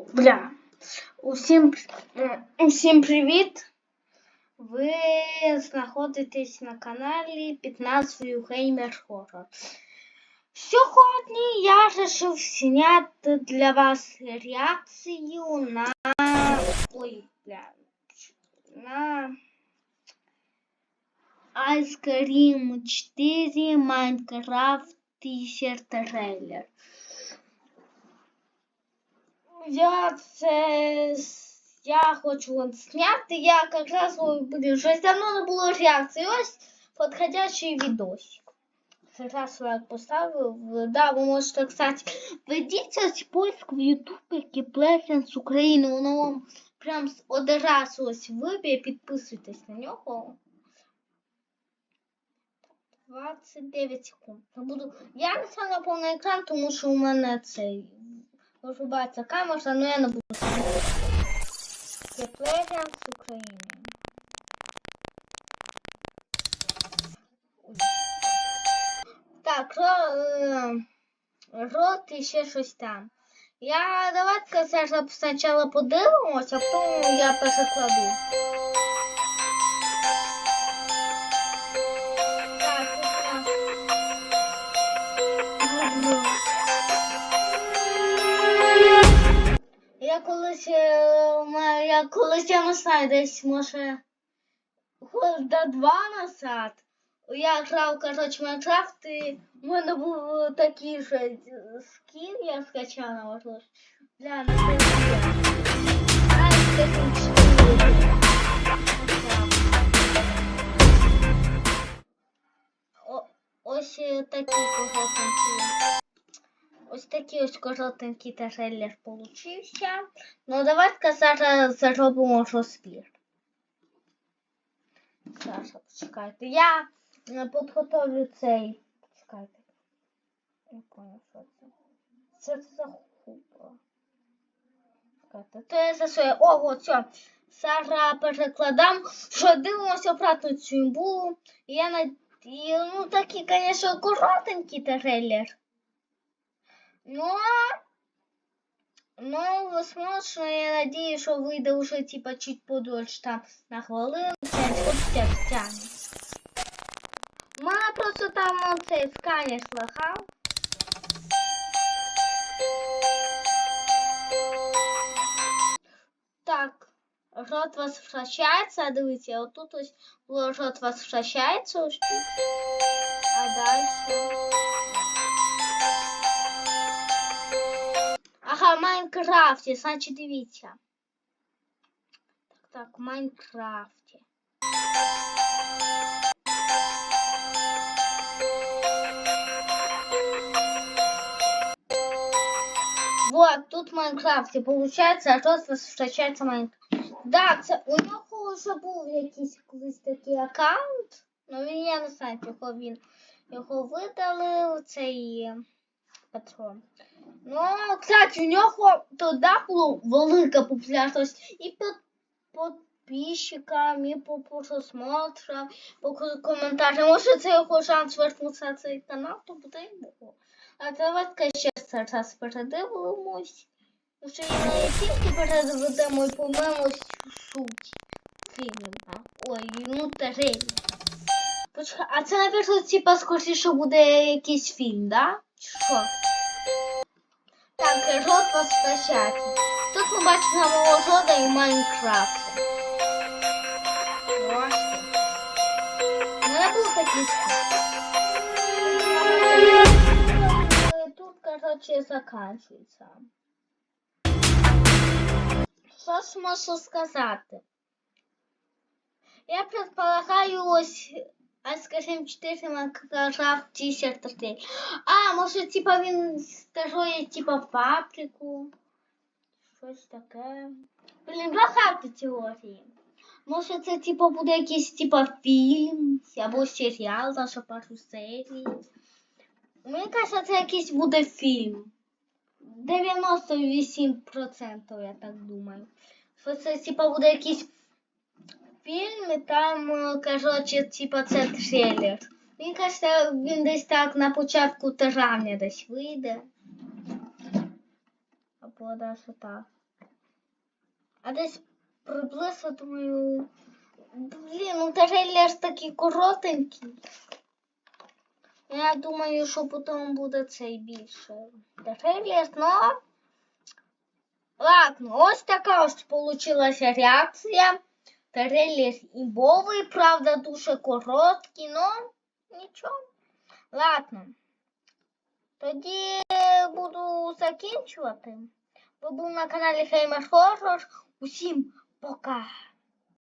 Бля. Усім, м, усім привіт! Ви знаходитесь на каналі під назвою Gamer Horror. Сьогодні я вирішив зняти для вас реакцію на. Ой, бля. На Ice Cream 4 Minecraft Teaser трейлер. Я це я хочу от зняти. Я якраз ой, блін, щось давно не було реакції. Ось подходящий відосик. Зараз лайк поставив. Да, ви можете, кстати, введіть ось поиск в YouTube Кіплефінс України. Воно вам прям одразу ось виб'є, підписуйтесь на нього. 29 секунд. Я буду. Я не на повний екран, тому що у мене цей Вирубається камера, але я не буду. Кеплеріан з України. Так, е, рот і ще щось там. Я давайте зараз спочатку подивимося, а потім я перекладу. Колись, е, я колись я не знаю, десь може года два назад. Я грав, коротше, Майнкрафт, і в мене був такий же скін, я скачав на можливо. Бля, на Ось е, такі коротенькі. Ось такий ось коротенький трейлер получився. Ну, давайте зараз зробимо розбір. Зараз, почекайте. Я е, підготовлю цей. Почекайте. Не понял, що це. Це за хуба. Чекайте. То я за своє. Ого, все. Зараз перекладам. Що дивимося обратно цю імбу. Я на... І, ну, такий, звісно, коротенький трейлер. Ну, ну, возможно, я надеюсь, что выйдет уже типа чуть подольше, там, на хвилину, мене просто там оцей сканер слахав. Так, рот возвращается, а дивіться, отут ось було рот возвращается тут. А дальше... Майнкрафті, значить дивіться. Так, так, в Майнкрафті. Вот, тут в Майнкрафті, получается, раз возвращається Майнкрафт. Да, це у нього вже був якийсь колись такий аккаунт, ну він, я не знаю, чого він його видалив, цей е, патрон. Ну, кстати, у нього була велика популярність і під підписчикам, і по просмотрам, по коментарям. Може, це його шанс вернутися цей канал, то буде його. А давайте ще зараз передивимось. Вже і не тільки передивимо, і по-моєму суть фільму. Ой, ну. Почекай, а це, наприклад, типа, скоріше буде якийсь фільм, да? Чи Що? Так, рот возвращается. Тут ми бачимо мого рода і Майнкрафт. Бачите? У мене був такий скін. Е, Тут, короче, заканчується. Що ж можу сказати? Я предполагаю ось, а скажімо, 4 Майнкрафт t-shirt 3. А, може, типа він стажує, типа фабрику. Щось таке. Блін, багато теорії. Може, це типа буде якийсь типа фільм або серіал, за пару серій. Мені кажется, це якийсь буде фільм. 98% я так думаю. Що це типа буде якийсь фільм, і там, е, коротше, типа це трейлер. Мені кажется, він десь так на початку травня десь вийде. Або даже так. А десь приблизно думаю. Блін, ну трейлер такий коротенький. Я думаю, що потім буде цей більше. Трейлер, ну. Ладно, ось така ось получилася реакція. Трейлер імбовий, правда, дуже короткий, но нічого. Ладно. Тоді буду закінчувати. Ви був на каналі Хеймер Хоррор. Усім пока!